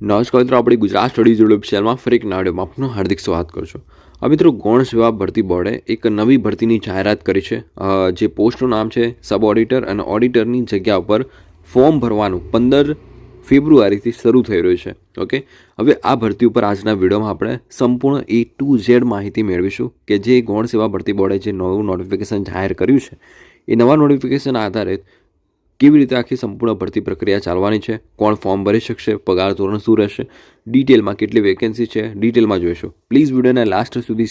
નમસ્કાર મિત્રો, આપણી ગુજરાત સ્ટડીઝ યુટ્યુબ ચેનલમાં ફરી એક નાડીઓમાં આપનું હાર્દિક સ્વાગત કરું છું. આ મિત્રો, ગૌણ સેવા ભરતી બોર્ડે એક નવી ભરતીની જાહેરાત કરી છે. જે પોસ્ટનું નામ છે સબ ઓડિટર અને ઓડિટરની જગ્યા ઉપર ફોર્મ ભરવાનું પંદર ફેબ્રુઆરીથી શરૂ થઈ રહ્યું છે. ઓકે? હવે આ ભરતી ઉપર આજના વિડીયોમાં આપણે સંપૂર્ણ એ ટુ ઝેડ માહિતી મેળવીશું કે જે ગૌણ સેવા ભરતી બોર્ડે જે નવું નોટિફિકેશન જાહેર કર્યું છે, એ નવા નોટિફિકેશન આધારિત કેવી રીતે આખી સંપૂર્ણ ભરતી પ્રક્રિયા ચાલવાની છે? કોણ ફોર્મ ભરી શકશે? પગાર ધોરણ શું રહેશે? ડિટેલમાં કેટલી વેકેન્સી છે? ડિટેલમાં જોઈશું. પ્લીઝ વિડીયોને લાસ્ટ સુધી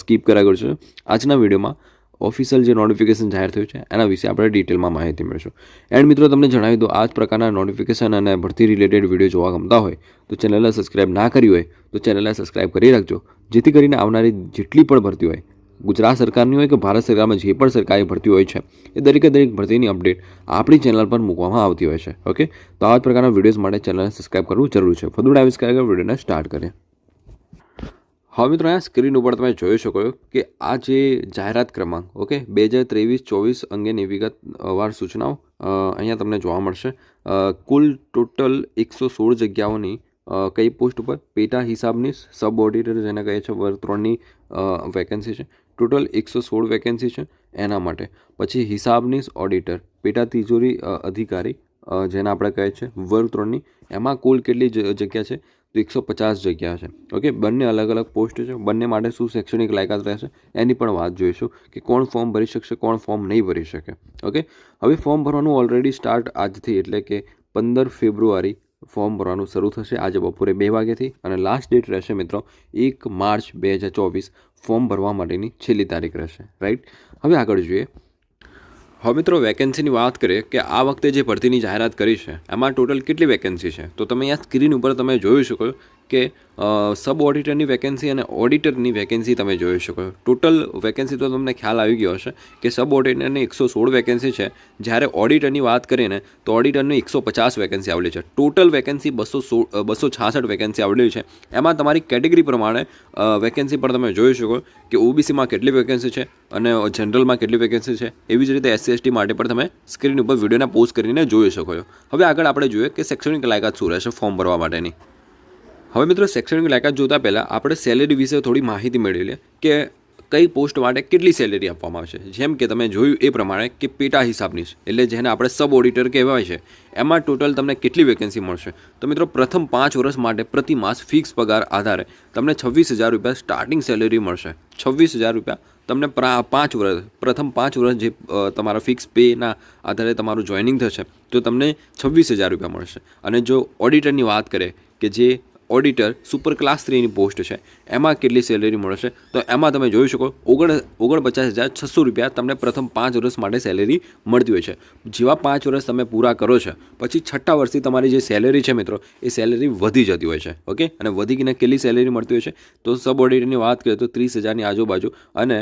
સ્કીપ કર્યા કરશો આજના વિડીયોમાં ઓફિશિયલ જે નોટિફિકેશન જાહેર થયું છે, એના વિશે આપણે ડિટેલમાં માહિતી મેળવીશું. એન્ડ મિત્રો, તમને જણાવી દો આ જ પ્રકારના નોટિફિકેશન અને ભરતી રિલેટેડ વીડિયો જોવા ગમતા હોય, તો ચેનલને સબસ્ક્રાઇબ ના કરી હોય, તો ચેનલને સબસ્ક્રાઇબ કરી રાખજો. જેથી કરીને આવનારી જેટલી પણ ભરતી હોય ગુજરાત સરકારની હોય કે ભારત સરકારમાં જે પણ સરકારી ભરતી હોય છે, એ દરેકે દરેક ભરતીની અપડેટ આપણી ચેનલ પર મૂકવામાં આવતી હોય છે ઓકે તો આવા જ પ્રકારના વિડીયોઝ માટે ચેનલને સબસ્ક્રાઇબ કરવું જરૂર છે. ફદુ ડાયવિસ કરે વિડીયોને સ્ટાર્ટ કરીએ. હવે મિત્રો અહીંયા સ્ક્રીન ઉપર તમે જોઈ શકો કે આ જે જાહેરાત ક્રમાંક ઓકે બે હજાર ત્રેવીસ ચોવીસ અંગેની વિગતવાર સૂચનાઓ અહીંયા તમને જોવા મળશે. કુલ ટોટલ એકસો સોળ જગ્યાઓની કઈ પોસ્ટ ઉપર? પેટા હિસાબની સબ ઓડિટર જેને કહે છે, વર્ગ ત્રણની વેકેન્સી છે. ટોટલ એકસો સોળ વેકેન્સી છે એના માટે. પછી હિસાબની ઓડિટર, પેટા તિજોરી અધિકારી જેને આપણે કહે છે, વર્ગ ત્રણની, એમાં કુલ કેટલી જગ્યા છે? તો એકસો પચાસ જગ્યા છે. ઓકે, બંને અલગ અલગ પોસ્ટ છે. બંને માટે શું શૈક્ષણિક લાયકાત રહેશે? એની પણ વાત જોઈશું કે કોણ ફોર્મ ભરી શકશે, કોણ ફોર્મ નહીં ભરી શકે. ઓકે, હવે ફોર્મ ભરવાનું ઓલરેડી સ્ટાર્ટ આજથી, એટલે કે પંદર ફેબ્રુઆરી ફોર્મ ભરવાનું શરૂ થશે આજે બપોરે બે વાગ્યાથી અને લાસ્ટ ડેટ રહેશે મિત્રો એક માર્ચ બે હજાર ચોવીસ. ફોર્મ ભરવા માટેની છેલ્લી તારીખ રહેશે. રાઈટ હવે આગળ જોઈએ. હવે મિત્રો વેકેન્સીની વાત કરીએ કે આ વખતે જે ભરતીની જાહેરાત કરી છે, એમાં ટોટલ કેટલી વેકેન્સી છે? તો તમે અહીંયા સ્ક્રીન ઉપર તમે જોઈ શકો કે સબ ઓડિટરની વેકેન્સી અને ઓડિટરની વેકેન્સી તમે જોઈ શકો ટોટલ વેકેન્સી તો તમને ખ્યાલ આવી ગયો હશે કે સબ ઓડિટરની એકસો સોળ વેકેન્સી છે. જ્યારે ઓડિટરની વાત કરીએ ને, તો ઓડિટરની એકસો પચાસ વેકેન્સી આવેલી છે. ટોટલ વેકેન્સી બસો સોળ બસો છાસઠ વેકેન્સી આવેલી છે. એમાં તમારી કેટેગરી પ્રમાણે વેકેન્સી પણ તમે જોઈ શકો કે ઓબીસીમાં કેટલી વેકેન્સી છે અને જનરલમાં કેટલી વેકેન્સી છે. એવી જ રીતે એસસી એસટી માટે પણ તમે સ્ક્રીન ઉપર વિડીયોના પોઝ કરીને જોઈ શકો છો. હવે આગળ આપણે જોઈએ કે શૈક્ષણિક લાયકાત શું રહેશે ફોર્મ ભરવા માટેની. હવે મિત્રો શૈક્ષણિક લાયકાત જોતા પહેલાં આપણે સેલેરી વિશે થોડી માહિતી મેળવી લે કે કઈ પોસ્ટ માટે કેટલી સેલેરી આપવામાં આવશે. જેમ કે તમે જોયું એ પ્રમાણે કે પેટા હિસાબની છે, એટલે જેને આપણે સબ ઓડિટર કહેવાય છે, એમાં ટોટલ તમને કેટલી વેકેન્સી મળશે. તો મિત્રો પ્રથમ પાંચ વર્ષ માટે પ્રતિ માસ ફિક્સ પગાર આધારે તમને છવ્વીસ હજાર રૂપિયા સ્ટાર્ટિંગ સેલેરી મળશે. છવ્વીસ હજાર રૂપિયા તમને પાંચ વર્ષ, પ્રથમ પાંચ વર્ષ જે તમારા ફિક્સ પેના આધારે તમારું જોઈનિંગ થશે, તો તમને છવ્વીસ હજાર રૂપિયા મળશે. અને જો ઓડિટરની વાત કરીએ કે જે ઓડિટર સુપર ક્લાસ થ્રીની પોસ્ટ છે. એમાં કેટલી સેલેરી મળશે તો એમાં તમે જોઈ શકો, ઓગણ, ઓગણપચાસ હજાર છસો રૂપિયા તમને પ્રથમ પાંચ વર્ષ માટે સેલેરી મળતી હોય છે. જેવા પાંચ વર્ષ તમે પૂરા કરો છો, પછી છઠ્ઠા વર્ષથી તમારી જે સેલેરી છે મિત્રો, એ સેલેરી વધી જતી હોય છે ઓકે અને વધીને કેટલી સેલેરી મળતી હોય છે? તો સબ ઓડિટરની વાત કરીએ તો ત્રીસ હજારની આજુબાજુ અને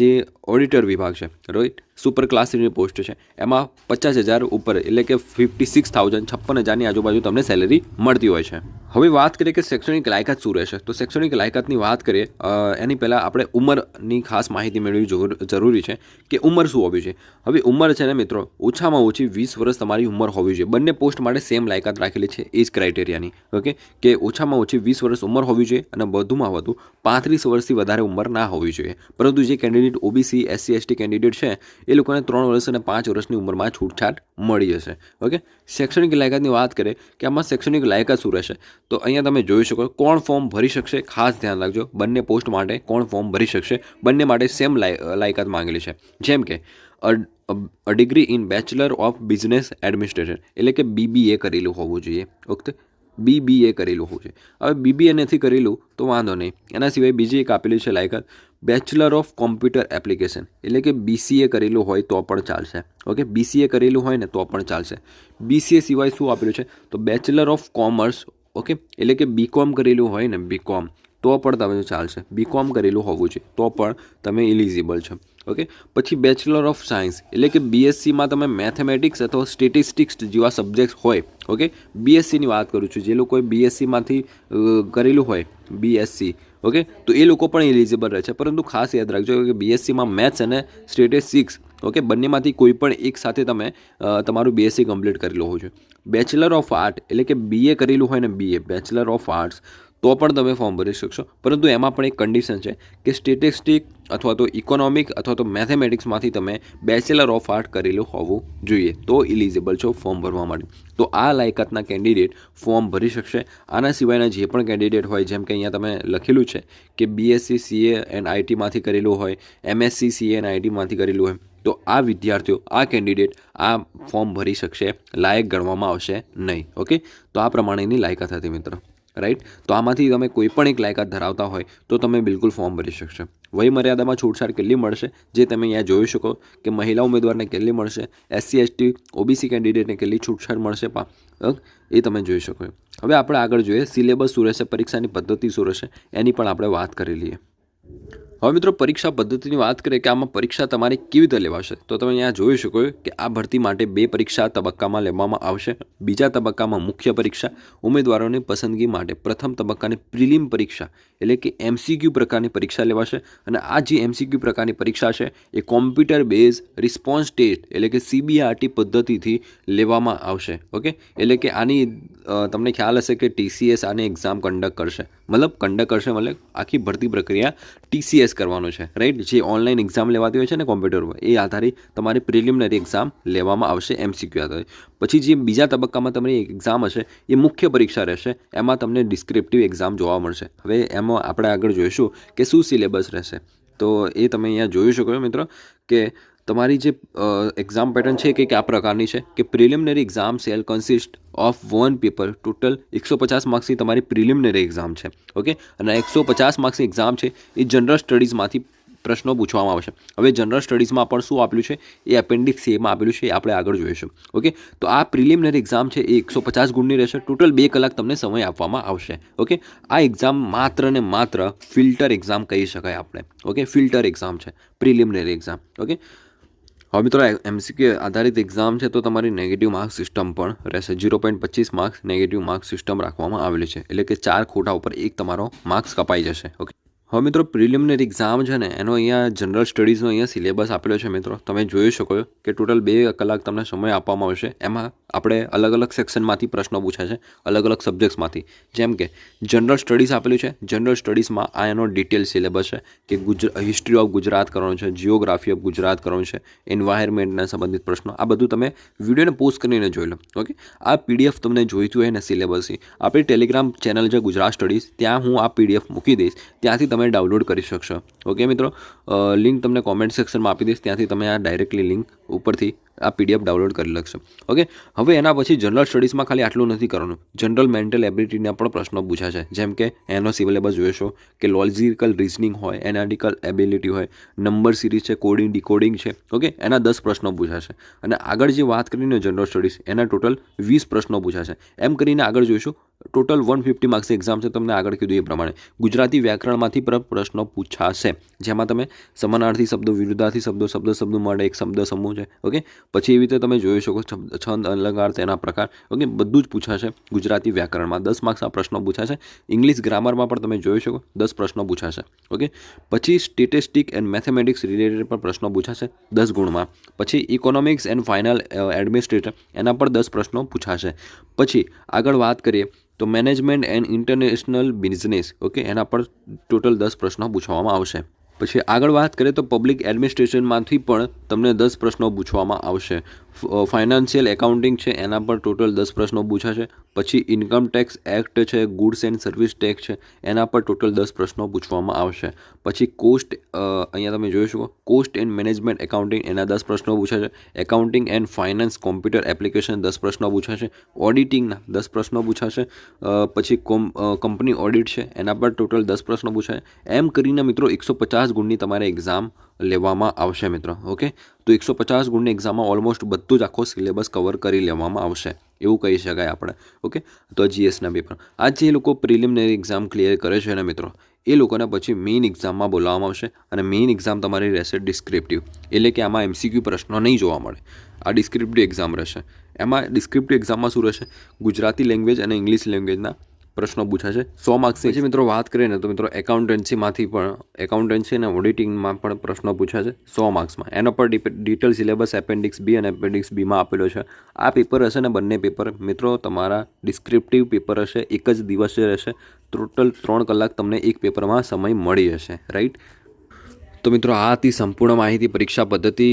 જે ઓડિટર વિભાગ છે રોઈટ સુપર ક્લાસ થ્રીની પોસ્ટ છે. એમાં પચાસ હજાર ઉપર, એટલે કે ફિફ્ટી સિક્સ થાઉઝન્ડ છપ્પન હજારની આજુબાજુ તમને સેલેરી મળતી હોય છે. હવે વાત કરીએ કે શૈક્ષણિક લાયકાત શું રહેશે? તો શૈક્ષણિક લાયકાતની વાત કરીએ એની પહેલાં આપણે ઉંમરની ખાસ માહિતી મેળવવી જરૂર- છે કે ઉંમર શું હોવી જોઈએ. હવે ઉંમર છે ને મિત્રો, ઓછામાં ઓછી વીસ વર્ષ તમારી ઉંમર હોવી જોઈએ. બંને પોસ્ટ માટે સેમ લાયકાત રાખેલી છે એ જ ક્રાઇટેરિયાની ઓકે? કે ઓછામાં ઓછી વીસ વર્ષ ઉંમર હોવી જોઈએ અને વધુમાં વધુ પાંત્રીસ વર્ષથી વધારે ઉંમર ના હોવી જોઈએ. પરંતુ જે candidate OBC SC ST candidate છે, એ લોકોને ત્રણ વર્ષ અને પાંચ વર્ષની ઉંમરમાં છૂટછાટ મળી જશે. ઓકે? શૈક્ષણિક લાયકાતની વાત કરીએ કે આમાં શૈક્ષણિક લાયકાત શું રહેશે? તો અહીંયા તમે જોઈ શકો કોણ ફોર્મ ભરી શકશે, ખાસ ધ્યાન રાખજો. બંને પોસ્ટ માટે કોણ ફોર્મ ભરી શકશે, બંને માટે સેમ લાયકાત માંગેલી છે. જેમ કે a degree in bachelor of business administration એટલે કે બીબીએ કરેલું હોવું જોઈએ. ઓકે? બીબીએ કરેલું હોવું જોઈએ. હવે બીબીએ નથી કરેલું, તો વાંધો નહીં. એના સિવાય બીજી એક આપેલી છે લાયકાત બેચલર ઓફ કોમ્પ્યુટર એપ્લિકેશન એટલે કે બીસીએ કરેલું હોય તો પણ ચાલશે. ઓકે? બીસીએ કરેલું હોય ને તો પણ ચાલશે. બીસીએ સિવાય શું આપેલું છે? તો બેચલર ઓફ કોમર્સ ઓકે એટલે કે બીકોમ કરેલું હોય ને બીકોમ તો પણ તમે ચાલશે. બીકોમ કરેલું હોવું જોઈએ. તો પણ તમે ઇલિજિબલ છો. ઓકે પછી બેચલર ઓફ સાયન્સ એટલે કે બીએસસીમાં તમે મેથેમેટિક્સ અથવા સ્ટેટિસ્ટિક્સ જેવા સબ્જેક્ટ હોય ઓકે બીએસસીની વાત કરું છું. જે લોકોએ બીએસસીમાંથી કરેલું હોય બીએસસી ઓકે તો એ લોકો પણ એલિજિબલ રહે છે. પરંતુ ખાસ યાદ રાખજો કે બીએસસીમાં મેથ્સ અને સ્ટેટિસ્ટિક્સ ઓકે, બંનેમાંથી કોઈ પણ એક સાથે તમે તમારું બીએસસી કમ્પ્લીટ કરી લો છો. બેચલર ઓફ આર્ટ એટલે કે બીએ કરેલું હોય ને બીએ બેચલર ઓફ આર્ટ્સ તો પણ તમે ફોર્મ ભરી શકશો. પરંતુ એમાં પણ એક કન્ડિશન છે કે સ્ટેટિસ્ટિક અથવા તો ઇકોનોમિક અથવા તો મેથેમેટિક્સમાંથી તમે બેચલર ઓફ આર્ટ કરેલું હોવું જોઈએ. તો ઇલિજિબલ છો ફોર્મ ભરવા માટે. તો આ લાયકાતના કેન્ડિડેટ ફોર્મ ભરી શકશે. આના સિવાયના જે પણ કેન્ડિડેટ હોય, જેમ કે અહીંયા તમે લખેલું છે કે બીએસસી સીએ એન્ડ આઈટીમાંથી કરેલું હોય એમએસસી સીએ એન્ડ આઈટીમાંથી કરેલું હોય તો આ વિદ્યાર્થીઓ, આ કેન્ડિડેટ આ ફોર્મ ભરી શકશે, લાયક ગણવામાં આવશે નહીં, ઓકે? તો આ પ્રમાણેની લાયકાત હતી મિત્ર, રાઈટ? તો આમાંથી તમે કોઈ પણ એક લાયકાત ધરાવતા હોય તો તમે બિલકુલ ફોર્મ ભરી શકશો. વય મર્યાદામાં છૂટછાટ કેટલી મળશે? જે તમે અહીંયા જોઈ શકો કે મહિલા ઉમેદવારને કેટલી મળશે, એસસી, એસટી, ઓબીસી કેન્ડિડેટને કેટલી છૂટછાટ મળશે એ તમે જોઈ શકો હવે આપણે આગળ જોઈએ, સિલેબસ શું રહેશે, પરીક્ષાની પદ્ધતિ શું રહેશે, એની પણ આપણે વાત કરી લઈએ. હવે મિત્રો, પરીક્ષા પદ્ધતિની વાત કરીએ કે આમાં પરીક્ષા તમારે કેવી રીતે લેવાશે? તો તમે અહીંયા જોઈ શકો કે આ ભરતી માટે બે પરીક્ષા તબક્કામાં લેવામાં આવશે. બીજા તબક્કામાં મુખ્ય પરીક્ષા, ઉમેદવારોની પસંદગી માટે પ્રથમ તબક્કાની પ્રિલિમ પરીક્ષા, એટલે કે એમસીક્યુ પ્રકારની પરીક્ષા લેવાશે. અને આ જે એમસીક્યુ પ્રકારની પરીક્ષા છે, એ કોમ્પ્યુટર બેઝ રિસ્પોન્સ ટેસ્ટ, એટલે કે સીબીઆરટી પદ્ધતિથી લેવામાં આવશે. ઓકે? એટલે કે આની તમને ખ્યાલ હશે કે ટીસીએસ આની એક્ઝામ કન્ડક્ટ કરશે. મતલબ કન્ડક્ટ કરશે મતલબ આખી ભરતી પ્રક્રિયા ટીસીએસ કરવાનું છે રાઈટ જે ઓનલાઈન એક્ઝામ લેવાતી હોય છે ને કોમ્પ્યુટર પર એ આધારે તમારી પ્રિલિમિનરી એક્ઝામ લેવામાં આવશે એમસીક્યુ આધારે પછી જે બીજા તબક્કામાં તમારી એક્ઝામ હશે, એ મુખ્ય પરીક્ષા રહેશે, એમાં તમને ડિસ્ક્રિપ્ટિવ એક્ઝામ જોવા મળશે. હવે એમાં આપણે આગળ જોઈશું કે શું સિલેબસ રહેશે. તો એ તમે અહીંયા જોઈ શકો છો મિત્રો, કે તમારી જે એક્ઝામ પેટર્ન છે કે કયા પ્રકારની છે? કે preliminary exam shall consist of one paper total એકસો પચાસ માર્ક્સની તમારી પ્રિલિમિનરી એક્ઝામ છે. ઓકે અને એકસો પચાસ માર્ક્સની એક્ઝામ છે, એ જનરલ સ્ટડીઝમાંથી પ્રશ્નો પૂછવામાં આવશે. હવે જનરલ સ્ટડીઝમાં પણ શું આપેલું છે? એ એપેન્ડિક્સ એમાં આપેલું છે, એ આપણે આગળ જોઈશું. ઓકે તો આ પ્રિલિમિનરી એક્ઝામ છે, એ એકસો પચાસ ગુણની રહેશે. ટોટલ બે કલાક તમને સમય આપવામાં આવશે. ઓકે આ એક્ઝામ માત્ર ને માત્ર ફિલ્ટર એક્ઝામ કહી શકાય આપણે. ઓકે ફિલ્ટર એક્ઝામ છે. પ્રિલિમિનરી એક્ઝામ ઓકે હવે મિત્રો એમસીક્યુ આધારિત એક્ઝામ છે, તો તમારી નેગેટિવ માર્ક સિસ્ટમ પણ રહેશે. ઝીરો પોઈન્ટ પચીસ માર્ક્સ નેગેટિવ માર્ક સિસ્ટમ રાખવામાં આવેલી છે. એટલે કે ચાર ખોટા ઉપર એક તમારો માર્ક્સ કપાઈ જશે. ઓકે હવે મિત્રો પ્રિલિમિનરી એક્ઝામ છે ને, એનો અહીંયા જનરલ સ્ટડીઝનો અહીંયા સિલેબસ આપેલો છે મિત્રો. તમે જોઈ શકો કે ટોટલ બે કલાક તમને સમય આપવામાં આવશે. એમાં આપણે અલગ અલગ સેક્શનમાંથી પ્રશ્નો પૂછાશે અલગ અલગ સબ્જેક્ટ્સમાંથી. જેમ કે જનરલ સ્ટડીઝ આપેલું છે જનરલ સ્ટડીઝમાં આ એનો ડિટેલ સિલેબસ છે કે ગુજ હિસ્ટ્રી ઓફ ગુજરાત કરવાનું છે જીઓગ્રાફી ઓફ ગુજરાત કરવાનું છે એન્વાયરમેન્ટના સંબંધિત પ્રશ્નો. આ બધું તમે વિડીયોને પોસ્ટ કરીને જોઈ લો ઓકે આ પીડીએફ તમને જોઈતું હોય ને સિલેબસની આપણી ટેલિગ્રામ ચેનલ છે ગુજરાત સ્ટડીઝ ત્યાં હું આ પીડીએફ મૂકી દઈશ, ત્યાંથી તમે ડાઉનલોડ કરી શકશો ઓકે મિત્રો? લિંક તમને કોમેન્ટ સેક્શનમાં આપી દઈશ, ત્યાંથી તમે આ ડાયરેક્ટલી લિંક ઉપરથી આ પીડીએફ ડાઉનલોડ કરી લખશો ઓકે હવે એના પછી જનરલ સ્ટડીઝમાં ખાલી આટલું નથી કરવાનું. જનરલ મેન્ટલ એબિલિટીના પણ પ્રશ્નો પૂછાશે જેમ કે એનો સિલેબસ જોઈશો કે લોજિકલ રિઝનિંગ હોય, એનાલિટિકલ એબિલિટી હોય, નંબર સિરીઝ છે, કોડિંગ, ડીકોડિંગ છે, ઓકે? એના દસ પ્રશ્નો પૂછાશે અને આગળ જે વાત કરીને જનરલ સ્ટડીઝ, એના ટોટલ વીસ પ્રશ્નો પૂછાશે એમ કરીને આગળ જોઈશું ટોટલ વન ફિફ્ટી માર્ક્સની એક્ઝામ છે. તમને આગળ કીધું એ પ્રમાણે. ગુજરાતી વ્યાકરણમાંથી પણ પ્રશ્નો પૂછાશે. જેમાં તમે સમાનાર્થી શબ્દો, વિરુદ્ધાર્થી શબ્દો, શબ્દ શબ્દો માટે એક શબ્દ સમૂહ છે. ઓકે? પછી એવી રીતે તમે જોઈ શકો શબ્દ છંદ અલંકાર, તેના પ્રકાર. ઓકે? બધું જ પૂછાશે ગુજરાતી વ્યાકરણમાં. દસ માર્ક્સના પ્રશ્નો પૂછાશે. ઇંગ્લિશ ગ્રામરમાં પણ તમે જોઈ શકો. દસ પ્રશ્નો પૂછાશે. ઓકે? પછી સ્ટેટિસ્ટિક એન્ડ મેથેમેટિક્સ રિલેટેડ પણ પ્રશ્નો પૂછાશે. દસ ગુણમાં. પછી ઇકોનોમિક્સ એન્ડ ફાઇનલ એડમિનિસ્ટ્રેટર એના પર દસ પ્રશ્નો પૂછાશે. પછી આગળ વાત કરીએ. તો management and international business okay એના પર ટોટલ દસ પ્રશ્નો પૂછવામાં આવશે. પછી આગળ વાત કરીએ તો પબ્લિક એડમિનિસ્ટ્રેશનમાંથી પણ તમને દસ પ્રશ્નો પૂછવામાં આવશે. ફાઇનાન્શિયલ એકાઉન્ટિંગ છે, એના પર ટોટલ દસ પ્રશ્નો પૂછાશે પછી ઇન્કમ ટેક્સ એક્ટ છે ગુડ્સ એન્ડ સર્વિસ ટેક્સ છે, એના પર ટોટલ દસ પ્રશ્નો પૂછવામાં આવશે. પછી કોસ્ટ અહીંયા તમે જોઈ શકો કોસ્ટ એન્ડ મેનેજમેન્ટ એકાઉન્ટિંગ એના દસ પ્રશ્નો પૂછાશે accounting and finance computer application દસ પ્રશ્નો પૂછાશે ઓડિટિંગના દસ પ્રશ્નો પૂછાશે પછી કોમ કંપની ઓડિટ છે, એના પર ટોટલ દસ પ્રશ્નો પૂછાશે એમ કરીને મિત્રો એકસો પચાસ ગુણની તમારે એક્ઝામ લેવામાં આવશે મિત્રો, ઓકે? તો એકસો પચાસ ગુણની એક્ઝામમાં ઓલમોસ્ટ બધું જ આખો સિલેબસ કવર કરી લેવામાં આવશે, એવું કહી શકાય આપણે, ઓકે? તો જીએસના પેપર આ જે લોકો પ્રિલિમિનરી એક્ઝામ ક્લિયર કરે છે ને મિત્રો, એ લોકોને પછી મેઇન એક્ઝામમાં બોલાવવામાં આવશે અને મેઇન એક્ઝામ તમારી રહેશે ડિસ્ક્રિપ્ટિવ એટલે કે આમાં એમસીક્યુ પ્રશ્નો નહીં જોવા મળે. આ ડિસ્ક્રિપ્ટિવ એક્ઝામ રહેશે. એમાં ડિસ્ક્રિપ્ટિવ એક્ઝામમાં શું રહેશે? ગુજરાતી લેંગ્વેજ અને ઇંગ્લિશ લેંગ્વેજના પ્રશ્નો પૂછાશે સો માર્ક્સ પછી મિત્રો વાત કરીએ ને તો મિત્રો એકાઉન્ટન્સીમાંથી પણ એકાઉન્ટન્સી અને ઓડિટિંગમાં પણ પ્રશ્નો પૂછાશે સો માર્ક્સમાં. એનો પર ડિટેલ સિલેબસ એપેન્ડિક્સ બી અને એપેન્ડિક્સ બીમાં આપેલો છે. આ પેપર હશે ને બંને પેપર. મિત્રો તમારા ડિસ્ક્રિપ્ટિવ પેપર હશે એક જ દિવસે રહેશે. ટોટલ ત્રણ કલાક તમને એક પેપરમાં સમય મળી જશે. રાઈટ? તો મિત્રો, આ હતી સંપૂર્ણ માહિતી. પરીક્ષા પદ્ધતિ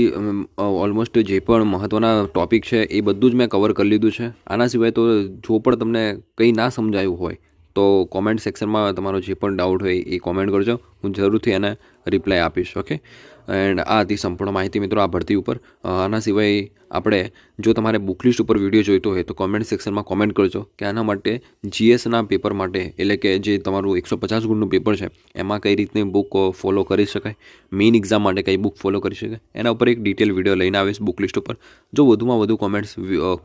ઓલમોસ્ટ જે પણ મહત્ત્વના ટોપિક છે, એ બધું જ મેં કવર કરી લીધું છે. આના સિવાય તો જો પણ તમને કંઈ ના સમજાયું હોય, તો કોમેન્ટ સેક્શનમાં તમારો જે પણ ડાઉટ હોય એ કોમેન્ટ કરજો. હું જરૂરથી એને રિપ્લાય આપીશ ઓકે એન્ડ આ હતી સંપૂર્ણ માહિતી મિત્રો આ ભરતી ઉપર. આના સિવાય આપણે જો તમારે બુક લિસ્ટ ઉપર વીડિયો જોઈતો હોય તો કોમેન્ટ સેક્શનમાં કોમેન્ટ કરજો કે આના માટે જીએસના પેપર માટે, એટલે કે જે તમારું એકસો પચાસ ગુણનું પેપર છે, એમાં કઈ રીતની બુક ફોલો કરી શકાય મેઇન એક્ઝામ માટે કઈ બુક ફોલો કરી શકાય, એના ઉપર એક ડિટેલ વીડિયો લઈને આવીશ બુક લિસ્ટ ઉપર. જો વધુમાં વધુ કોમેન્ટ્સ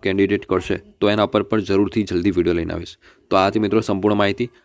કેન્ડિડેટ કરશે, તો એના ઉપર પણ જરૂરથી જલ્દી વીડિયો લઈને આવીશ. તો આથી મિત્રો સંપૂર્ણ માહિતી